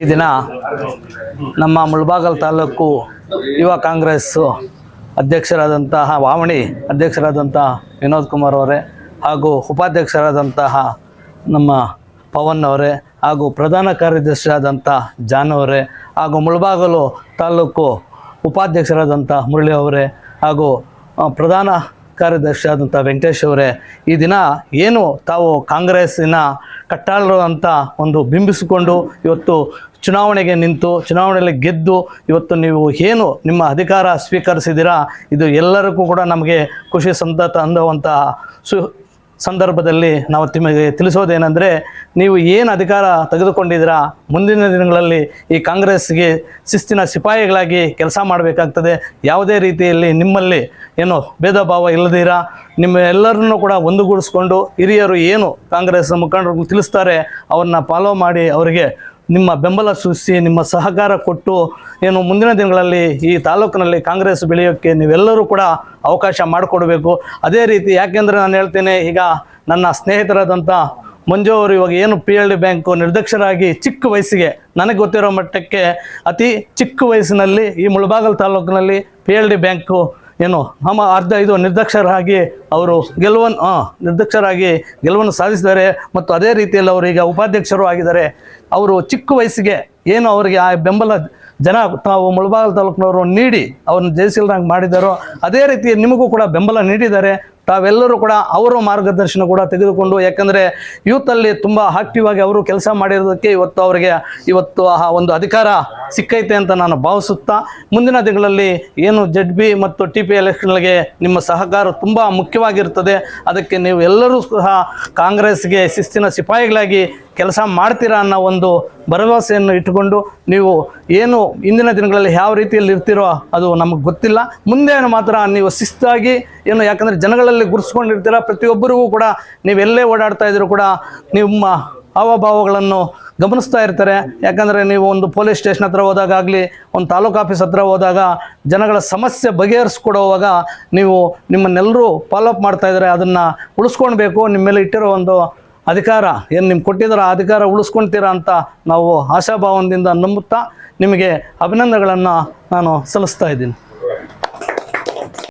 ಈ ದಿನ ನಮ್ಮ ಮುಳಬಾಗಲ್ ತಾಲೂಕು ಯುವ ಕಾಂಗ್ರೆಸ್ ಅಧ್ಯಕ್ಷರಾದಂತಹ ವಾವಣಿ ಅಧ್ಯಕ್ಷರಾದಂತಹ ವಿನೋದ್ ಕುಮಾರ್ ಅವರೇ ಹಾಗೂ ಉಪಾಧ್ಯಕ್ಷರಾದಂತಹ ನಮ್ಮ ಪವನ್ ಅವರೇ ಹಾಗೂ ಪ್ರಧಾನ ಕಾರ್ಯದರ್ಶಿಯಾದಂಥ ಜಾನ್ ಅವರೇ ಹಾಗೂ ಮುಳಬಾಗಲು ತಾಲೂಕು ಉಪಾಧ್ಯಕ್ಷರಾದಂಥ ಮುರಳಿ ಅವರೇ ಹಾಗೂ ಆ, ಪ್ರಧಾನ ಕಾರ್ಯದರ್ಶಿಯಾದಂಥ ವೆಂಕಟೇಶ್ ಅವರೇ, ಈ ದಿನ ಏನು ತಾವು ಕಾಂಗ್ರೆಸ್ಸಿನ ಕಟ್ಟಾಳರು ಅಂತ ಒಂದು ಬಿಂಬಿಸಿಕೊಂಡು ಇವತ್ತು ಚುನಾವಣೆಗೆ ನಿಂತು, ಚುನಾವಣೆಯಲ್ಲಿ ಗೆದ್ದು ಇವತ್ತು ನೀವು ಏನು ನಿಮ್ಮ ಅಧಿಕಾರ ಸ್ವೀಕರಿಸಿದ್ದೀರಾ, ಇದು ಎಲ್ಲರಿಗೂ ಕೂಡ ನಮಗೆ ಖುಷಿ ಸಂತತ ಅನ್ನುವಂತಹ ಸು ಸಂದರ್ಭದಲ್ಲಿ ನಾವು ನಿಮಗೆ ತಿಳಿಸೋದೇನೆಂದರೆ ನೀವು ಏನು ಅಧಿಕಾರ ತೆಗೆದುಕೊಂಡಿದ್ದೀರಾ? ಮುಂದಿನ ದಿನಗಳಲ್ಲಿ ಈ ಕಾಂಗ್ರೆಸ್ಗೆ ಶಿಸ್ತಿನ ಸಿಪಾಯಿಗಳಾಗಿ ಕೆಲಸ ಮಾಡಬೇಕಾಗ್ತದೆ. ಯಾವುದೇ ರೀತಿಯಲ್ಲಿ ನಿಮ್ಮಲ್ಲಿ ಏನು ಭೇದ ಭಾವ ಇಲ್ಲದಿರ? ನಿಮ್ಮ ಎಲ್ಲರನ್ನೂ ಕೂಡ ಒಂದುಗೂಡಿಸ್ಕೊಂಡು ಹಿರಿಯರು ಏನು ಕಾಂಗ್ರೆಸ್ ಮುಖಂಡರು ತಿಳಿಸ್ತಾರೆ, ಅವ್ರನ್ನ ಫಾಲೋ ಮಾಡಿ ಅವರಿಗೆ ನಿಮ್ಮ ಬೆಂಬಲ ಸೂಚಿಸಿ, ನಿಮ್ಮ ಸಹಕಾರ ಕೊಟ್ಟು ಏನು ಮುಂದಿನ ದಿನಗಳಲ್ಲಿ ಈ ತಾಲೂಕಿನಲ್ಲಿ ಕಾಂಗ್ರೆಸ್ ಬೆಳೆಯೋಕ್ಕೆ ನೀವೆಲ್ಲರೂ ಕೂಡ ಅವಕಾಶ ಮಾಡಿಕೊಡಬೇಕು. ಅದೇ ರೀತಿ ಯಾಕೆಂದರೆ ನಾನು ಹೇಳ್ತೇನೆ, ಈಗ ನನ್ನ ಸ್ನೇಹಿತರಾದಂಥ ಮಂಜು ಅವರು ಇವಾಗ ಏನು ಪಿ ಎಲ್ ಡಿ ಬ್ಯಾಂಕು ನಿರ್ದಕ್ಷರಾಗಿ ಚಿಕ್ಕ ವಯಸ್ಸಿಗೆ, ನನಗೆ ಗೊತ್ತಿರೋ ಮಟ್ಟಕ್ಕೆ ಅತಿ ಚಿಕ್ಕ ವಯಸ್ಸಿನಲ್ಲಿ ಈ ಮುಳಬಾಗಲ್ ತಾಲೂಕಿನಲ್ಲಿ ಪಿ ಎಲ್ ಡಿ ಬ್ಯಾಂಕು ಏನು? ನಮ್ಮ ಅರ್ಧ ಇದು ನಿರ್ದಕ್ಷರಾಗಿ ಅವರು ಗೆಲುವನ್ನು ಹಾಂ ನಿರ್ದಕ್ಷರಾಗಿ ಗೆಲುವನ್ನು ಸಾಧಿಸಿದ್ದಾರೆ. ಮತ್ತು ಅದೇ ರೀತಿಯಲ್ಲಿ ಅವರು ಈಗ ಉಪಾಧ್ಯಕ್ಷರು ಆಗಿದ್ದಾರೆ. ಅವರು ಚಿಕ್ಕ ವಯಸ್ಸಿಗೆ ಏನು ಅವರಿಗೆ ಆ ಬೆಂಬಲ ಜನ ತಾವು ಮುಳಬಾಗಲ್ ತಾಲೂಕಿನವರು ನೀಡಿ ಅವ್ರನ್ನ ಜಯಶೀಲರಾಗಿ ಮಾಡಿದ್ದಾರೋ, ಅದೇ ರೀತಿ ನಿಮಗೂ ಕೂಡ ಬೆಂಬಲ ನೀಡಿದ್ದಾರೆ. ತಾವೆಲ್ಲರೂ ಕೂಡ ಅವರ ಮಾರ್ಗದರ್ಶನ ಕೂಡ ತೆಗೆದುಕೊಂಡು, ಯಾಕಂದರೆ ಯೂತಲ್ಲಿ ತುಂಬ ಆಕ್ಟಿವ್ ಆಗಿ ಅವರು ಕೆಲಸ ಮಾಡಿರೋದಕ್ಕೆ ಇವತ್ತು ಅವರಿಗೆ ಇವತ್ತು ಆ ಒಂದು ಅಧಿಕಾರ ಸಿಕ್ಕೈತೆ ಅಂತ ನಾನು ಭಾವಿಸುತ್ತಾ, ಮುಂದಿನ ದಿನಗಳಲ್ಲಿ ಏನು ಜಡ್ ಬಿ ಮತ್ತು ಟಿ ಪಿ ಎಲೆಕ್ಷನ್ಗೆ ನಿಮ್ಮ ಸಹಕಾರ ತುಂಬ ಮುಖ್ಯವಾಗಿರ್ತದೆ. ಅದಕ್ಕೆ ನೀವು ಎಲ್ಲರೂ ಸಹ ಕಾಂಗ್ರೆಸ್ಗೆ ಶಿಸ್ತಿನ ಸಿಪಾಯಿಗಳಾಗಿ ಕೆಲಸ ಮಾಡ್ತೀರಾ ಅನ್ನೋ ಒಂದು ಭರವಸೆಯನ್ನು ಇಟ್ಟುಕೊಂಡು ನೀವು ಏನು ಇಂದಿನ ದಿನಗಳಲ್ಲಿ ಯಾವ ರೀತಿಯಲ್ಲಿ ಇರ್ತೀರೋ ಅದು ನಮಗೆ ಗೊತ್ತಿಲ್ಲ. ಮುಂದೆ ಮಾತ್ರ ನೀವು ಶಿಸ್ತಾಗಿ ಏನು, ಯಾಕಂದರೆ ಜನಗಳಲ್ಲಿ ಗುರುಸ್ಕೊಂಡಿರ್ತೀರ ಪ್ರತಿಯೊಬ್ಬರಿಗೂ ಕೂಡ ನೀವೆಲ್ಲೇ ಓಡಾಡ್ತಾ ಇದ್ರು ಕೂಡ ನಿಮ್ಮ ಹಾವಭಾವಗಳನ್ನು ಗಮನಿಸ್ತಾ ಇರ್ತಾರೆ. ಯಾಕಂದರೆ ನೀವು ಒಂದು ಪೊಲೀಸ್ ಸ್ಟೇಷನ್ ಹತ್ರ ಹೋದಾಗಲಿ ಒಂದು ತಾಲೂಕು ಆಫೀಸ್ ಹತ್ರ ಹೋದಾಗ ಜನಗಳ ಸಮಸ್ಯೆ ಬಗೆಹರಿಸ್ಕೊಡುವಾಗ ನೀವು ನಿಮ್ಮನ್ನೆಲ್ಲರೂ ಫಾಲೋಅಪ್ ಮಾಡ್ತಾ ಇದ್ದಾರೆ ಅದನ್ನು ಉಳಿಸ್ಕೊಳ್ಬೇಕು ನಿಮ್ಮ ಮೇಲೆ ಇಟ್ಟಿರೋ ಒಂದು ಅಧಿಕಾರ, ಏನು ನಿಮ್ಗೆ ಕೊಟ್ಟಿದ್ದಾರೆ ಆ ಅಧಿಕಾರ ಉಳಿಸ್ಕೊಳ್ತೀರಾ ಅಂತ ನಾವು ಆಶಾಭಾವನದಿಂದ ನಂಬುತ್ತಾ ನಿಮಗೆ ಅಭಿನಂದನೆಗಳನ್ನು ನಾನು ಸಲ್ಲಿಸ್ತಾ ಇದ್ದೀನಿ.